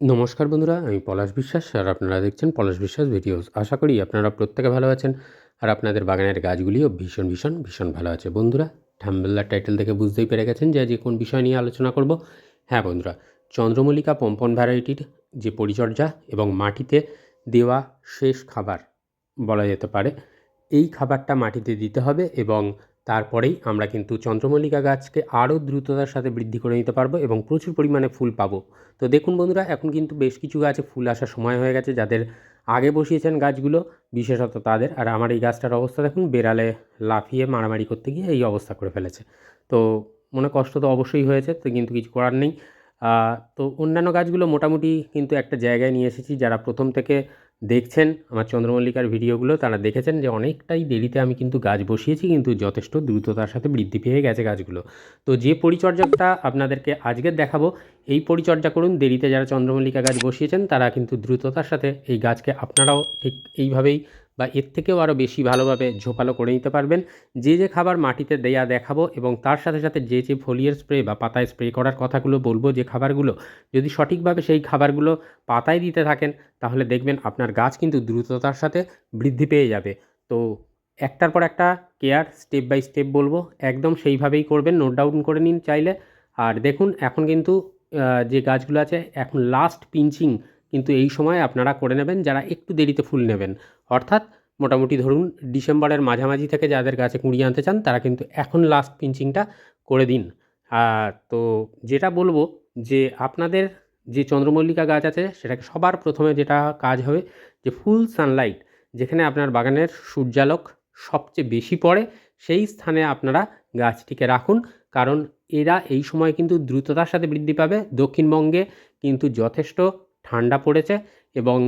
নমস্কার বন্ধুরা, আমি পলাশ বিশ্বাস আর আপনারা দেখছেন পলাশ বিশ্বাস ভিডিওস। আশা করি আপনারা প্রত্যেকে ভালো আছেন আর আপনাদের বাগানের গাছগুলিও ভীষণ ভীষণ ভীষণ ভালো আছে। বন্ধুরা থাম্বেলার টাইটেল দেখে বুঝতেই পেরে গেছেন যে আজকে কোন বিষয় নিয়ে আলোচনা করব। হ্যাঁ বন্ধুরা, চন্দ্রমল্লিকা পম্পন ভ্যারাইটির যে পরিচর্যা এবং মাটিতে দেওয়া শেষ খাবার বলা যেতে পারে, এই খাবারটা মাটিতে দিতে হবে এবং তারপরেই আমরা কিন্তু চন্দ্রমল্লিকা গাছকে আরও দ্রুততার সাথে বৃদ্ধি করে নিতে পারব এবং প্রচুর পরিমাণে ফুল পাবো। তো দেখুন বন্ধুরা, এখন কিন্তু বেশ কিছু গাছে ফুল আসার সময় হয়ে গেছে। যাদের আগে বসিয়েছেন গাছগুলো, বিশেষত তাদের, আর আমার এই গাছটার অবস্থা দেখুন, বেড়ালে লাফিয়ে মারামারি করতে গিয়ে এই অবস্থা করে ফেলেছে। তো মনে কষ্ট তো অবশ্যই হয়েছে, তো কিন্তু কিছু করার নেই। তো অন্যান্য গাছগুলো মোটামুটি কিন্তু একটা জায়গায় নিয়ে এসেছি। যারা প্রথম থেকে দেখছেন আমার চন্দ্রমল্লিকার ভিডিওগুলো, তারা দেখেছেন যে অনেকটাই দেরিতে আমি কিন্তু গাছ বসিয়েছি, কিন্তু যথেষ্ট দ্রুততার সাথে বৃদ্ধি পেয়ে গেছে গাছগুলো। তো যে পরিচর্যাটা আপনাদেরকে আজকে দেখাবো, এই পরিচর্যা করুন। দেরিতে যারা চন্দ্রমল্লিকা গাছ বসিয়েছেন, তারা কিন্তু দ্রুততার সাথে এই গাছকে আপনারাও ঠিক এইভাবেই বা এর থেকেও আরও বেশি ভালোভাবে ঝোপালো করে নিতে পারবেন। যে যে খাবার মাটিতে দেয়া দেখাবো এবং তার সাথে সাথে যে যে ফলিয়ার স্প্রে বা পাতায় স্প্রে করার কথাগুলো বলব যে খাবারগুলো, যদি সঠিকভাবে সেই খাবারগুলো পাতায় দিতে থাকেন, তাহলে দেখবেন আপনার গাছ কিন্তু দ্রুততার সাথে বৃদ্ধি পেয়ে যাবে। তো একটার পর একটা কেয়ার, স্টেপ বাই স্টেপ বলব, একদম সেইভাবেই করবেন, নোট ডাউন করে নিন চাইলে। আর দেখুন, এখন কিন্তু যে গাছগুলো আছে, এখন লাস্ট পিঞ্চিং কিন্তু এই সময় আপনারা করে নেবেন, যারা একটু দেরিতে ফুল নেবেন। অর্থাৎ মোটামুটি ধরুন ডিসেম্বরের মাঝামাঝি থেকে যাদের গাছে কুড়িয়ে আনতে চান, তারা কিন্তু এখন লাস্ট পিঞ্চিংটা করে দিন। তো যেটা বলব যে আপনাদের যে চন্দ্রমল্লিকা গাছ আছে, সেটাকে সবার প্রথমে যেটা কাজ হবে যে ফুল সানলাইট যেখানে আপনার বাগানের সূর্যালোক সবচেয়ে বেশি পড়ে, সেই স্থানে আপনারা গাছটিকে রাখুন। কারণ এরা এই সময় কিন্তু দ্রুততার সাথে বৃদ্ধি পাবে। দক্ষিণবঙ্গে কিন্তু যথেষ্ট ঠান্ডা পড়েছে এবং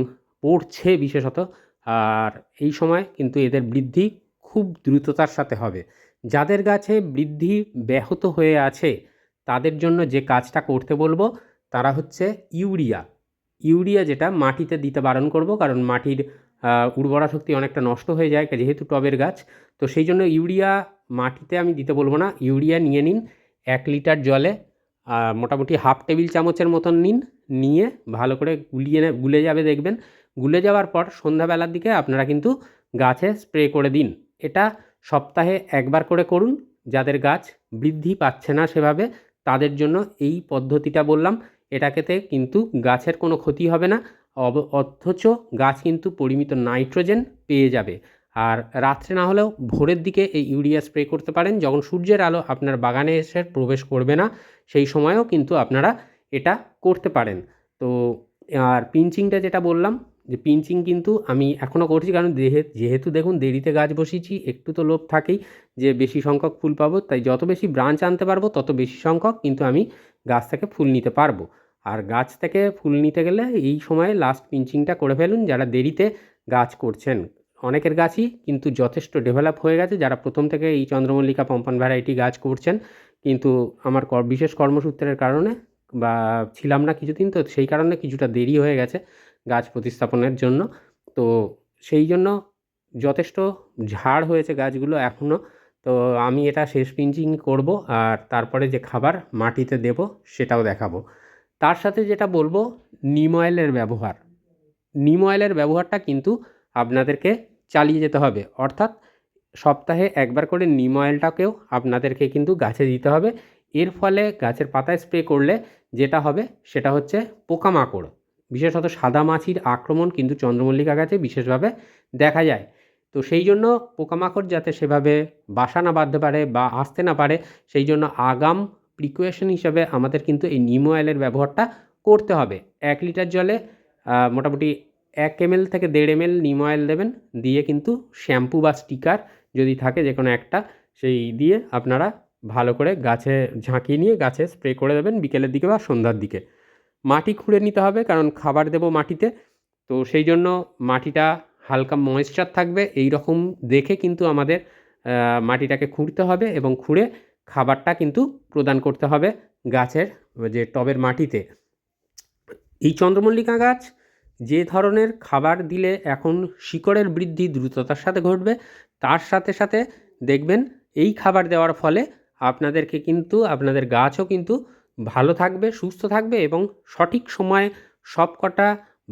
পড়ছে বিশেষত আর এই সময় কিন্তু এদের বৃদ্ধি খুব দ্রুততার সাথে হবে। যাদের গাছে বৃদ্ধি ব্যাহত হয়ে আছে, তাদের জন্য যে কাজটা করতে বলব, তারা হচ্ছে ইউরিয়া। ইউরিয়া যেটা মাটিতে দিতে বারণ করব, কারণ মাটির উর্বরা শক্তি অনেকটা নষ্ট হয়ে যায়, যেহেতু টবের গাছ। তো সেই জন্য ইউরিয়া মাটিতে আমি দিতে বলব না। ইউরিয়া নিয়ে নিন, এক লিটার জলে মোটামুটি হাফ টেবিল চামচের মতন নিন, নিয়ে ভালো করে গুলিয়ে গুলে যাবে দেখবেন। গুলে যাওয়ার পর সন্ধ্যাবেলার দিকে আপনারা কিন্তু গাছে স্প্রে করে দিন। এটা সপ্তাহে একবার করে করুন। যাদের গাছ বৃদ্ধি পাচ্ছে না সেভাবে তাদের জন্য এই পদ্ধতিটা বললাম। এটাকেতে কিন্তু গাছের কোনো ক্ষতি হবে না। অথচ গাছ কিন্তু পরিমিত নাইট্রোজেন পেয়ে যাবে। আর রাত্রে না হলেও ভোরের দিকে এই ইউরিয়া স্প্রে করতে পারেন। যখন সূর্যের আলো আপনার বাগানে এসে প্রবেশ করবে না, সেই সময়েও কিন্তু আপনারা এটা করতে পারেন। তো, আর পিঞ্চিংটা যেটা বললাম যে পিঞ্চিং কিন্তু আমি এখনও করছি, কারণ দেহে, যেহেতু দেখুন দেরিতে গাছ বসিয়েছি, একটু তো লোভ থাকেই যে বেশি সংখ্যক ফুল পাবো, তাই যত বেশি ব্রাঞ্চ আনতে পারব, তত বেশি সংখ্যক কিন্তু আমি গাছ থেকে ফুল নিতে পারব। আর গাছ থেকে ফুল নিতে গেলে এই সময়ে লাস্ট পিঞ্চিংটা করে ফেলুন, যারা দেরিতে গাছ করছেন। অনেকের গাছই কিন্তু যথেষ্ট ডেভেলপ হয়ে গেছে, যারা প্রথম থেকে এই চন্দ্রমল্লিকা পম্পন ভ্যারাইটি গাছ করছেন, কিন্তু আমার বিশেষ কর্মসূত্রের কারণে বা ছিলাম না কিছুদিন, তো সেই কারণে কিছুটা দেরি হয়ে গেছে। গাছ প্রতিস্থাপনের জন্য। তো সেই জন্য যথেষ্ট ঝাড় হয়েছে গাছগুলো এখনও তো আমি এটা শেষ পিঞ্চিং করব আর তারপরে যে খাবার মাটিতে দেব সেটাও দেখাবো। তার সাথে যেটা বলব, নিম অয়েলের ব্যবহার। নিম অয়েলের ব্যবহারটা কিন্তু আপনাদেরকে চালিয়ে যেতে হবে। অর্থাৎ সপ্তাহে একবার করে নিম অয়েলটাকেও আপনাদেরকে কিন্তু গাছে দিতে হবে। এর ফলে গাছের পাতায় স্প্রে করলে যেটা হবে সেটা হচ্ছে পোকামাকড়। বিশেষত সাদা মাছির আক্রমণ কিন্তু চন্দ্রমল্লিকা গাছে বিশেষভাবে দেখা যায়। তো সেই জন্য পোকামাকড় যাতে সেভাবে বাসা না বাঁধতে পারে বা আসতে না পারে, সেই জন্য আগাম প্রিকুয়েশন হিসাবে আমাদের কিন্তু এই নিম অয়েলের ব্যবহারটা করতে হবে। এক লিটার জলে মোটামুটি এক এমএল থেকে দেড় এমএল নিম অয়েল দেবেন, দিয়ে কিন্তু শ্যাম্পু বা স্টিকার যদি থাকে যে কোনো একটা, সেই দিয়ে আপনারা ভালো করে গাছে ঝাঁকিয়ে নিয়ে গাছে স্প্রে করে দেবেন বিকেলের দিকে বা সন্ধ্যার দিকে। মাটি খুঁড়ে নিতে হবে, কারণ খাবার দেবো মাটিতে। তো সেই জন্য মাটিটা হালকা ময়েশ্চার থাকবে এই রকম দেখে কিন্তু আমাদের মাটিটাকে খুঁড়তে হবে এবং খুঁড়ে খাবারটা কিন্তু প্রদান করতে হবে গাছের, যে টবের মাটিতে। এই চন্দ্রমল্লিকা গাছ যে ধরনের খাবার দিলে এখন শিকড়ের বৃদ্ধি দ্রুততার সাথে ঘটবে, তার সাথে সাথে দেখবেন এই খাবার দেওয়ার ফলে আপনাদেরকে কিন্তু, আপনাদের গাছও কিন্তু ভালো থাকবে, সুস্থ থাকবে এবং সঠিক সময়ে সব কটা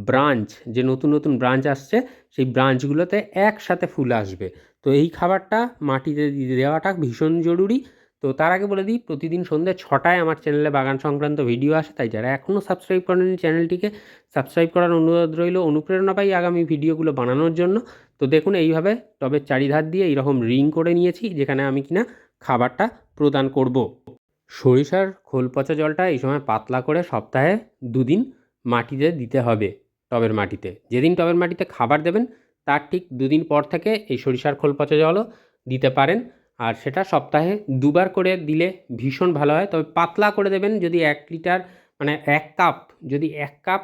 ব্রাঞ্চ, যে নতুন নতুন ব্রাঞ্চ আসছে, সেই ব্রাঞ্চগুলোতে একসাথে ফুল আসবে। তো এই খাবারটা মাটিতে দেওয়াটা ভীষণ জরুরি। তো তার আগে বলে দিই, প্রতিদিন সন্ধ্যে ছটায় আমার চ্যানেলে বাগান সংক্রান্ত ভিডিও আসে, তাই যারা এখনও সাবস্ক্রাইব করেনি চ্যানেলটিকে সাবস্ক্রাইব করার অনুরোধ রইল অনুপ্রেরণা পাই আগামী ভিডিওগুলো বানানোর জন্য। তো দেখুন, এইভাবে টবের চারিধার দিয়ে এইরকম রিং করে নিয়েছি, যেখানে আমি কিনা খাবারটা প্রদান করব। সরিষার খোল পচা জলটা এই সময় পাতলা করে সপ্তাহে দুদিন মাটিতে দিতে হবে টবের মাটিতে। যেদিন টবের মাটিতে খাবার দেবেন, তার ঠিক দুদিন পর থেকে এই সরিষার খোল পচা জলও দিতে পারেন। আর সেটা সপ্তাহে দুবার করে দিলে ভীষণ ভালো হয়। তবে পাতলা করে দেবেন যদি এক লিটার মানে এক কাপ, যদি এক কাপ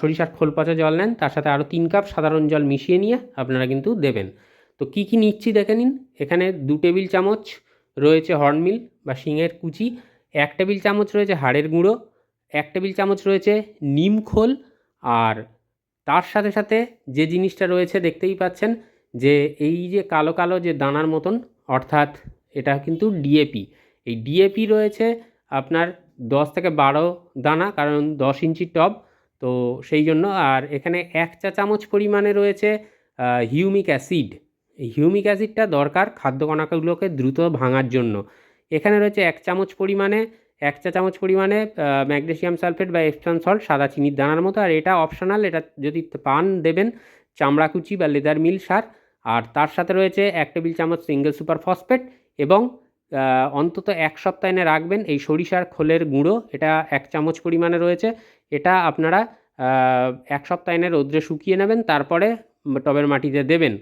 সরিষার খোল পচা জল নেন, তার সাথে আরও তিন কাপ সাধারণ জল মিশিয়ে নিয়ে আপনারা কিন্তু দেবেন। তো কি কি নিচ্ছি দেখে নিন। এখানে দু টেবিল চামচ রয়েছে হর্নমিল বা শিঙের কুচি, এক টেবিল চামচ রয়েছে হাড়ের গুঁড়ো, এক টেবিল চামচ রয়েছে নিম খোল আর তার সাথে সাথে যে জিনিসটা রয়েছে দেখতেই পাচ্ছেন যে এই যে কালো কালো যে দানার মতন, অর্থাৎ এটা কিন্তু ডিএপি এই ডিএপি রয়েছে আপনার দশ থেকে বারো দানা, কারণ দশ ইঞ্চি টব, তো সেই জন্য আর এখানে এক চা চামচ পরিমাণে রয়েছে হিউমিক অ্যাসিড, এই হিউমিক অ্যাসিডটা দরকার খাদ্য কণাগুলোকে দ্রুত ভাঙার জন্য। এখানে রয়েছে এক চামচ পরিমাণে, এক চা চামচ পরিমাণে ম্যাগনেশিয়াম সালফেট বা এপসন সল্ট, সাদা চিনির দানার মতো। আর এটা অপশনাল, এটা যদি পান দেবেন চামড়াকুচি বা লেদার মিল সার। আর তার সাথে রয়েছে এক টেবিল চামচ সিঙ্গেল সুপার ফসফেট এবং অন্তত এক সপ্তাহ এনে রাখবেন এই সরিষার খোলের গুঁড়ো। এটা এক চামচ পরিমাণে রয়েছে। এটা আপনারা এক সপ্তাহ এনে রোদ্রে শুকিয়ে নেবেন, তারপরে টবের মাটিতে দেবেন।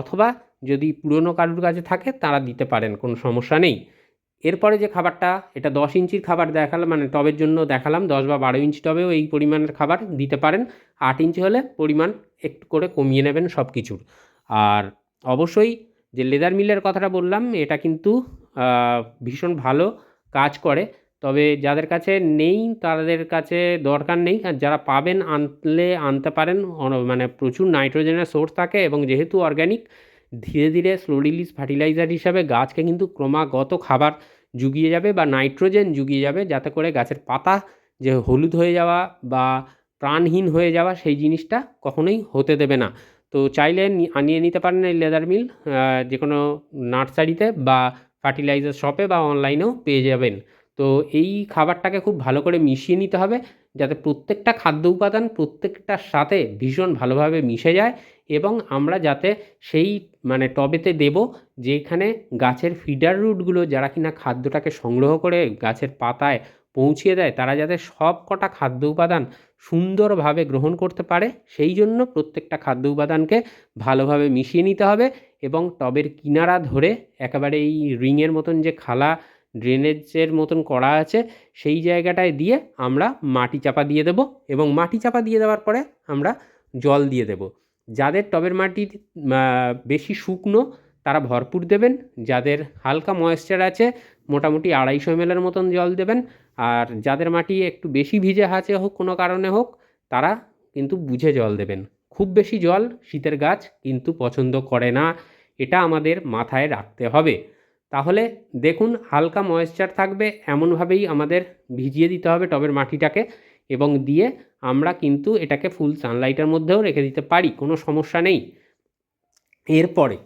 অথবা যদি পুরনো কারুর কাছে থাকে, তারা দিতে পারেন, কোনো সমস্যা নেই। এরপরে যে খাবারটা, এটা দশ ইঞ্চির খাবার দেখালাম মানে টবের জন্য দেখালাম, দশ বা বারো ইঞ্চি টবেও এই পরিমাণের খাবার দিতে পারেন। আট ইঞ্চি হলে পরিমাণ একটু করে কমিয়ে নেবেন সব কিছুর আর অবশ্যই যে লেদার মিলের কথাটা বললাম, এটা কিন্তু ভীষণ ভালো কাজ করে। তবে যাদের কাছে নেই, তাদের কাছে দরকার নেই। আর যারা পাবেন, আনলে আনতে পারেন। মানে প্রচুর নাইট্রোজেনের সোর্স থাকে এবং যেহেতু অর্গ্যানিক, ধীরে ধীরে স্লো রিলিজ ফার্টিলাইজার হিসাবে গাছকে কিন্তু ক্রমাগত খাবার জুগিয়ে যাবে বা নাইট্রোজেন জুগিয়ে যাবে যাতে করে গাছের পাতা যে হলুদ হয়ে যাওয়া বা প্রাণহীন হয়ে যাওয়া সেই জিনিসটা কখনোই হতে দেবে না। তো চাইলে আনিয়ে নিতে পারেন এই লেদার মিল যে কোনো নার্সারিতে বা ফার্টিলাইজার শপে বা অনলাইনেও পেয়ে যাবেন। তো এই খাবারটাকে খুব ভালো করে মিশিয়ে নিতে হবে। যাতে প্রত্যেকটা খাদ্য উপাদান প্রত্যেকটার সাথে ভীষণ ভালোভাবে মিশে যায় এবং আমরা যাতে সেই মানে টবেতে দেব যেখানে গাছের ফিডার রুটগুলো যারা কিনা খাদ্যটাকে সংগ্রহ করে গাছের পাতায় পৌঁছিয়ে দেয়, তারা যাতে সব কটা খাদ্য উপাদান সুন্দরভাবে গ্রহণ করতে পারে, সেই জন্য প্রত্যেকটা খাদ্য উপাদানকে ভালোভাবে মিশিয়ে নিতে হবে এবং টবের কিনারা ধরে একেবারে এই রিংয়ের মতন যে খালা ড্রেনেজের মতন করা আছে, সেই জায়গাটায় দিয়ে আমরা মাটি চাপা দিয়ে দেব এবং মাটি চাপা দিয়ে দেওয়ার পরে আমরা জল দিয়ে দেব। যাদের টবের মাটি বেশি শুকনো, তারা ভরপুর দেবেন। যাদের হালকা ময়েশ্চার আছে, মোটামুটি আড়াইশো এমএলের মতন জল দেবেন। আর যাদের মাটি একটু বেশি ভিজে আছে হোক, কোনো কারণে হোক, তারা কিন্তু বুঝে জল দেবেন। খুব বেশি জল শীতের গাছ কিন্তু পছন্দ করে না। এটা আমাদের মাথায় রাখতে হবে। তাহলে দেখুন হালকা ময়েশ্চার থাকবে, এমনভাবেই আমাদের ভিজিয়ে দিতে হবে টবের মাটিটাকে এবং দিয়ে আমরা কিন্তু এটাকে ফুল সানলাইটের মধ্যেও রেখে দিতে পারি, কোনো সমস্যা নেই। এরপরে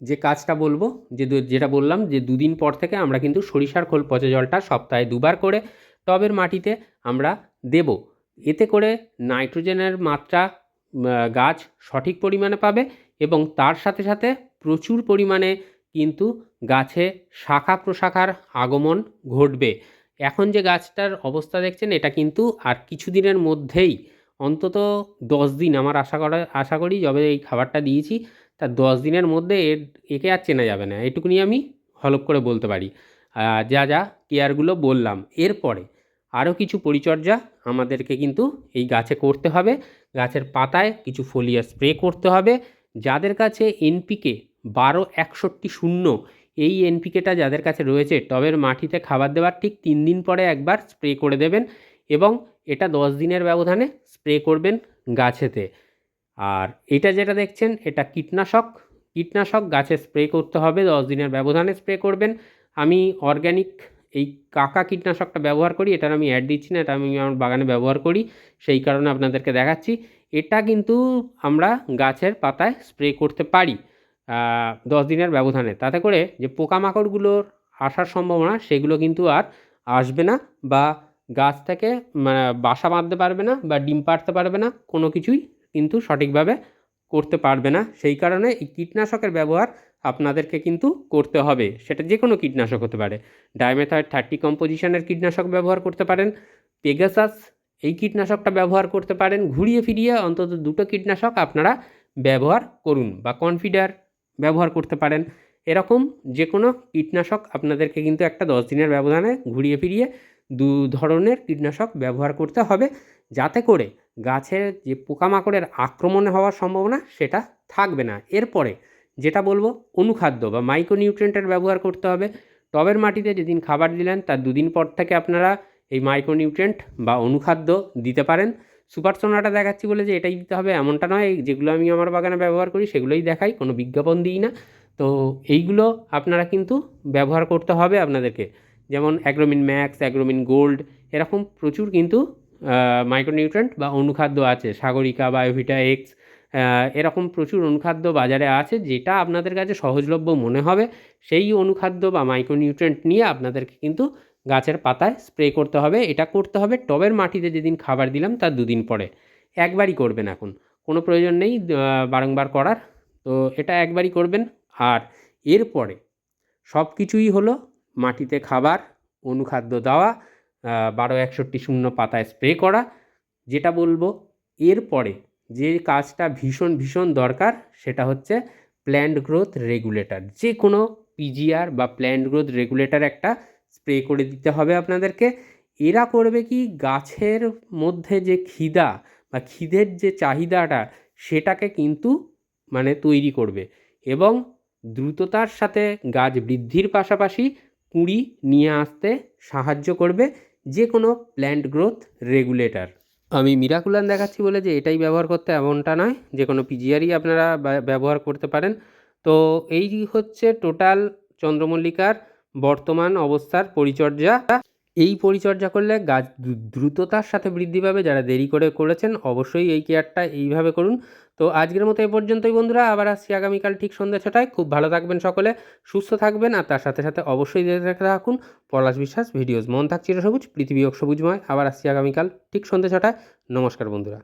যে কাজটা বলব, যে যেটা বললাম যে দুদিন পর থেকে আমরা কিন্তু সরিষার খোল, পচে জলটা সপ্তাহে দুবার করে টবের মাটিতে আমরা দেব। এতে করে নাইট্রোজেনের মাত্রা গাছ সঠিক পরিমাণে পাবে এবং তার সাথে সাথে প্রচুর পরিমাণে কিন্তু গাছে শাখা প্রশাখার আগমন ঘটবে। এখন যে গাছটার অবস্থা দেখছেন, এটা কিন্তু আর কিছুদিনের মধ্যেই, অন্তত দশ দিন, আমার আশা করা, আশা করি যবে এই খাবারটা দিয়েছি তার দশ দিনের মধ্যে এর, একে আর চেনা যাবে না। এটুকুনি আমি হলপ করে বলতে পারি। যা যা কেয়ারগুলো বললাম। এরপরে আরও কিছু পরিচর্যা আমাদেরকে কিন্তু এই গাছে করতে হবে। গাছের পাতায় কিছু ফোলিয়া স্প্রে করতে হবে। যাদের কাছে এনপিকে বারো একষট্টি শূন্য এই এনপিকেটা যাদের কাছে রয়েছে, টবের মাটিতে খাবার দেওয়ার ঠিক তিন দিন পরে একবার স্প্রে করে দেবেন এবং এটা দশ দিনের ব্যবধানে স্প্রে করবেন গাছেতে। আর এটা যেটা দেখছেন, এটা কীটনাশক। কীটনাশক গাছে স্প্রে করতে হবে, দশ দিনের ব্যবধানে স্প্রে করবেন। আমি অর্গ্যানিক এই কাকা কীটনাশকটা ব্যবহার করি, এটার আমি অ্যাড দিচ্ছি না, এটা আমি আমার বাগানে ব্যবহার করি, সেই কারণে আপনাদেরকে দেখাচ্ছি। এটা কিন্তু আমরা গাছের পাতায় স্প্রে করতে পারি। দশ দিনের ব্যবধানে। তাতে করে যে পোকামাকড়গুলোর আসার সম্ভাবনা, সেগুলো কিন্তু আর আসবে না বা গাছ থেকে মানে বাসা বাঁধতে পারবে না বা ডিম পাড়তে পারবে না, কোনো কিছুই কিন্তু সঠিকভাবে করতে পারবে না। সেই কারণে এই কীটনাশকের ব্যবহার আপনাদেরকে কিন্তু করতে হবে। সেটা যে কোনো কীটনাশক হতে পারে। ডাইমেথাইড থার্টি কম্পোজিশনের কীটনাশক ব্যবহার করতে পারেন। পেগাসাস এই কীটনাশকটা ব্যবহার করতে পারেন। ঘুরিয়ে ফিরিয়ে অন্তত দুটো কীটনাশক আপনারা ব্যবহার করুন বা কনফিডার ব্যবহার করতে পারেন। এরকম যে কোনো কীটনাশক আপনাদেরকে কিন্তু একটা দশ দিনের ব্যবধানে ঘুরিয়ে ফিরিয়ে দু ধরনের কীটনাশক ব্যবহার করতে হবে। যাতে করে গাছের যে পোকামাকড়ের আক্রমণ হওয়ার সম্ভাবনা সেটা থাকবে না। এরপরে যেটা বলব, অনুখাদ্য বা মাইক্রোনিউট্রিয়েন্টের ব্যবহার করতে হবে। টবের মাটিতে যেদিন খাবার দিলেন, তার দুদিন পর থেকে আপনারা এই মাইক্রোনিউট্রিয়েন্ট বা অনুখাদ্য দিতে পারেন। সুপার সোনাটা দেখাচ্ছি বলে যে এটাই দিতে হবে এমনটা নয়। যেগুলো আমি আমার বাগানে ব্যবহার করি সেগুলোই দেখাই, কোনো বিজ্ঞাপন দিই না। তো এইগুলো আপনারা কিন্তু ব্যবহার করতে হবে আপনাদেরকে। যেমন অ্যাগ্রোমিন ম্যাক্স, অ্যাগ্রোমিন গোল্ড, এরকম প্রচুর কিন্তু মাইক্রোনিউট্রেন্ট বা অনুখাদ্য আছে। সাগরিকা, বায়োভিটা, এক্স এরকম প্রচুর অনুখাদ্য বাজারে আছে যেটা আপনাদের কাছে সহজলভ্য মনে হবে। সেই অনুখাদ্য বা মাইক্রোনিউট্রেন্ট নিয়ে আপনাদেরকে কিন্তু গাছের পাতায় স্প্রে করতে হবে। এটা করতে হবে টবের মাটিতে যেদিন খাবার দিলাম তার দুদিন পরে। একবারই করবেন এখন। কোনো প্রয়োজন নেই বারংবার করার। তো এটা একবারই করবেন। আর এরপরে সব কিছুই হলো মাটিতে খাবার, অনুখাদ্য দেওয়া বারো একষট্টি শূন্য পাতায় স্প্রে করা। যেটা বলব, এরপরে যে কাজটা ভীষণ ভীষণ দরকার সেটা হচ্ছে প্ল্যান্ট গ্রোথ রেগুলেটর যে কোনো পিজিআর বা প্ল্যান্ট গ্রোথ রেগুলেটর একটা স্প্রে করে দিতে হবে আপনাদেরকে। এরা করবে কি? গাছের মধ্যে যে খিদা বা খিদের যে চাহিদাটা, সেটাকে কিন্তু মানে তৈরি করবে এবং দ্রুততার সাথে গাছ বৃদ্ধির পাশাপাশি কুঁড়ি নিয়ে আসতে সাহায্য করবে যে কোনো প্ল্যান্ট গ্রোথ রেগুলেটর আমি মিরাকুলান দেখাচ্ছি বলে যে এটাই ব্যবহার করতে এমনটা নয় যে কোনো পিজিআরই আপনারা ব্যবহার করতে পারেন। তো এই হচ্ছে টোটাল চন্দ্রমল্লিকার বর্তমান অবস্থার পরিচর্যা। এই পরিচর্যা করলে গাছ দ্রুততার সাথে বৃদ্ধি পাবে। যারা দেরি করে করেছেন, অবশ্যই এই কেয়ারটা এইভাবে করুন। তো আজকের মতো এ পর্যন্তই বন্ধুরা। আবার আসছি আগামীকাল ঠিক সন্ধ্যা ছটায়। খুব ভালো থাকবেন সকলে, সুস্থ থাকবেন, আর তার সাথে সাথে অবশ্যই দেখতে থাকুন পলাশ বিশ্বাস ভিডিওস। মন থাক চিরসবুজ, পৃথিবী সবুজময়। আবার আসছি আগামীকাল ঠিক সন্ধ্যা ছটায়। নমস্কার বন্ধুরা।